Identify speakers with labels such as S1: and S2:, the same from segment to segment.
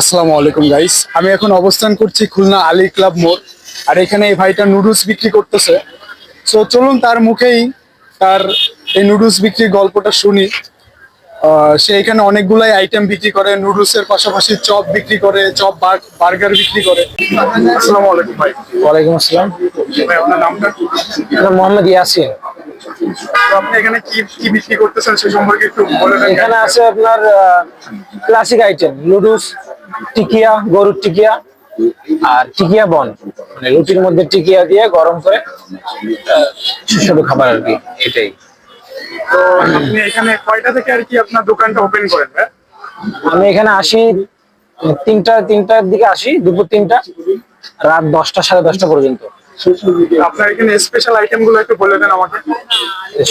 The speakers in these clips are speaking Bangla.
S1: আসসালামু আলাইকুম গাইস আমি এখন অবস্থান করছি খুলনা আলী ক্লাব মোড় আর এখানে এই ভাইটা নুডলস বিক্রি করতেছে। সো চলুন তার মুখেই তার এই নুডলস বিক্রির গল্পটা শুনি। সে এখানে অনেকগুলাই আইটেম বিক্রি করে নুডলসের পাশাপাশি চপ বিক্রি করে চপ বার্গার বিক্রি করে। আসসালামু আলাইকুম ভাই।
S2: ওয়ালাইকুম আসসালাম।
S1: ভাই আপনার নামটা
S2: মোহাম্মদ ইয়াসিন।
S1: তো আপনি এখানে কি কি বিক্রি করতেছেন সে সম্পর্কে একটু বলে দেন।
S2: এখানে আছে আপনার ক্লাসিক আইটেম নুডলস টিকিয়া গরুর টিকিয়া আর টিকিয়া বন। মানে রুটির মধ্যে টিকিয়া দিয়ে গরম করে সুস্বাদু খাবার আর কি এটাই।
S1: তো আপনি এখানে কয়টা থেকে আর কি আপনার দোকানটা ওপেন করেন
S2: আমি এখানে আসি তিনটা তিনটার দিকে আসি দুপুর তিনটা রাত দশটা সাড়ে দশটা পর্যন্ত।
S1: আপনার এখানে স্পেশাল আইটেমগুলো একটু বলে দেন আমাকে।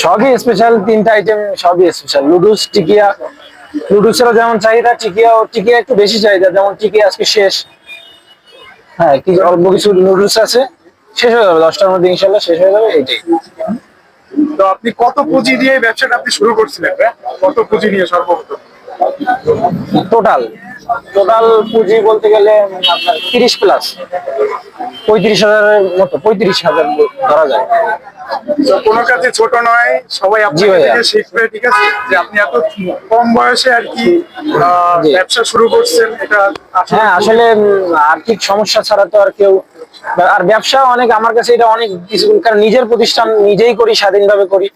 S2: সবই স্পেশাল তিনটা আইটেম সবই স্পেশাল নুডলস টিকিয়া। নুডলসেরও যেমন চাহিদা টিকিয়াও টিকিয়া একটু বেশি চাহিদা। যেমন টিকিয়া আজকে শেষ। হ্যাঁ কি অল্প কিছু নুডলস আছে। শেষ হয়ে যাবে দশটার মধ্যে ইনশাল্লাহ শেষ হয়ে যাবে এইটাই।
S1: তো আপনি কত পুঁজি দিয়ে ব্যবসাটা আপনি শুরু করছিলেন ভাই? কত পুঁজি নিয়ে সর্বপ্রথম?
S2: টোটাল টোটাল পুঁজি বলতে গেলে আপনার তিরিশ প্লাস পঁয়ত্রিশ হাজারের মতো পঁয়ত্রিশ হাজার ধরা যায়।
S1: কোনো কাজে ছোট নয় সবাই। থেকে শিখবে ঠিক আছে? যে আপনি এত কম বয়সে আর কি ব্যবসা শুরু করছেন এটা
S2: হ্যাঁ আসলে আর্থিক সমস্যা ছাড়া তো আর কেউ আর ব্যবসা অনেক আমার কাছে এটা অনেক কিছু কারণ নিজের প্রতিষ্ঠান নিজেই করি স্বাধীনভাবে করি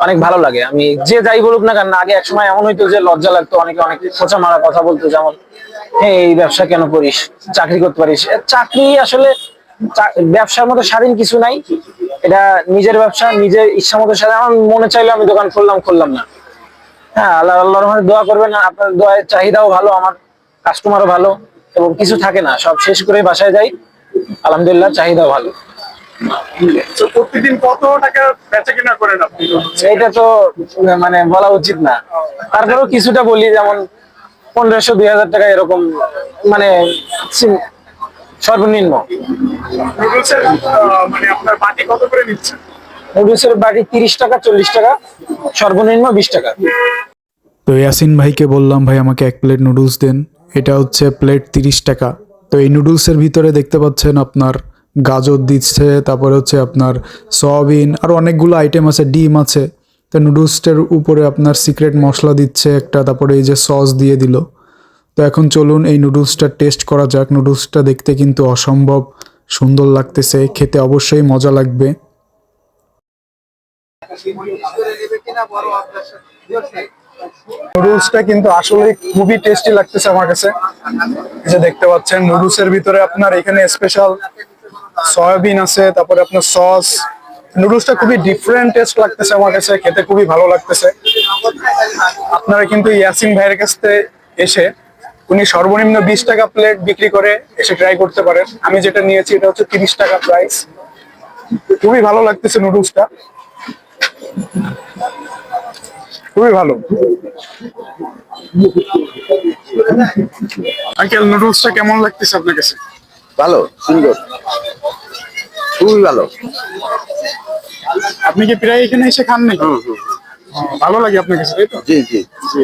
S2: অনেক ভালো লাগে। আমি যে যাই বলুক না কেন আগে একসময় এমন হইতো যে লজ্জা লাগতো অনেকে অনেক খোঁচা মারা কথা বলতো যেমন "হ্যাঁ, এই ব্যবসা কেন করিস? চাকরি করতে পারিস? চাকরি আসলে ব্যবসার মতো স্বাধীন কিছু নাই। এটা নিজের ব্যবসা নিজের ইচ্ছা মতো স্বাধীন। আমার মনে চাইলে আমি দোকান খুললাম খুললাম না। হ্যাঁ আল্লাহ আল্লাহর রহমতে দোয়া করবেন আপনার দোয়ায় চাহিদাও ভালো আমার কাস্টমারও ভালো এবং কিছু থাকে না। সব শেষ করে বাসায় যাই আলহামদুলিল্লাহ চাহিদাও ভালো।
S1: প্রতিদিন কত টাকা বেচা কিনা করেন আপনি?
S2: এইটা তো মানে বলা উচিত না। তারপরেও কিছুটা বলি যেমন পনেরোশো দুই হাজার টাকা এরকম মানে সর্বনিম্ন।
S1: নুডলসের মানে আপনার বাটি কত করে নিচ্ছেন?
S2: নুডলসের বাড়ি তিরিশ টাকা চল্লিশ টাকা সর্বনিম্ন বিশ টাকা।
S3: তো ইয়াসিন ভাইকে বললাম ভাই আমাকে এক প্লেট নুডলস দেন। এটা হচ্ছে প্লেট তিরিশ টাকা। তো এই নুডলসের ভিতরে দেখতে পাচ্ছেন আপনার গাজর দিচ্ছে তারপরে হচ্ছে আপনার সয়াবিন আর অনেকগুলো আইটেম আছে ডিম আছে। তো নুডলসটার উপরে আপনার সিক্রেট মশলা দিচ্ছে একটা তারপরে এই যে সস দিয়ে দিল। তো এখন চলুন এই নুডলসটা টেস্ট করা যাক। নুডলসটা দেখতে কিন্তু অসম্ভব সুন্দর লাগতেছে, খেতে অবশ্যই মজা লাগবে।
S1: নুডলসটা কিন্তু আসলে খুবই টেস্টি লাগতেছে আমার কাছে। যে দেখতে পাচ্ছেন, নুডলসের ভিতরে আপনার এখানে স্পেশাল সয়াবিন আছে, তারপরে আপনার সস নুডলসটা খুবই ডিফারেন্ট টেস্ট লাগতেছে আমার কাছে, খেতে খুবই ভালো লাগতেছে। আপনারা কিন্তু ইয়াসিন ভাইয়ের কাছ থেকে এসে উনি সর্বনিম্ন বিশ টাকা প্লেট বিক্রি করে এসে ট্রাই করতে পারেন। আমি যেটা নিয়েছি এটা হচ্ছে তিরিশ টাকা প্রাইস খুবই ভালো লাগতেছে নুডলসটা খুবই ভালো। আঙ্কেল নুডলসটা কেমন লাগতেছে আপনার কাছে?
S4: ভালো সুন্দর। খুবই ভালো।
S1: আপনি কি প্রায় এখানে এসে খান নাকি? ভালো লাগে আপনার কাছে তাই তো?
S4: জি জি।
S1: জি।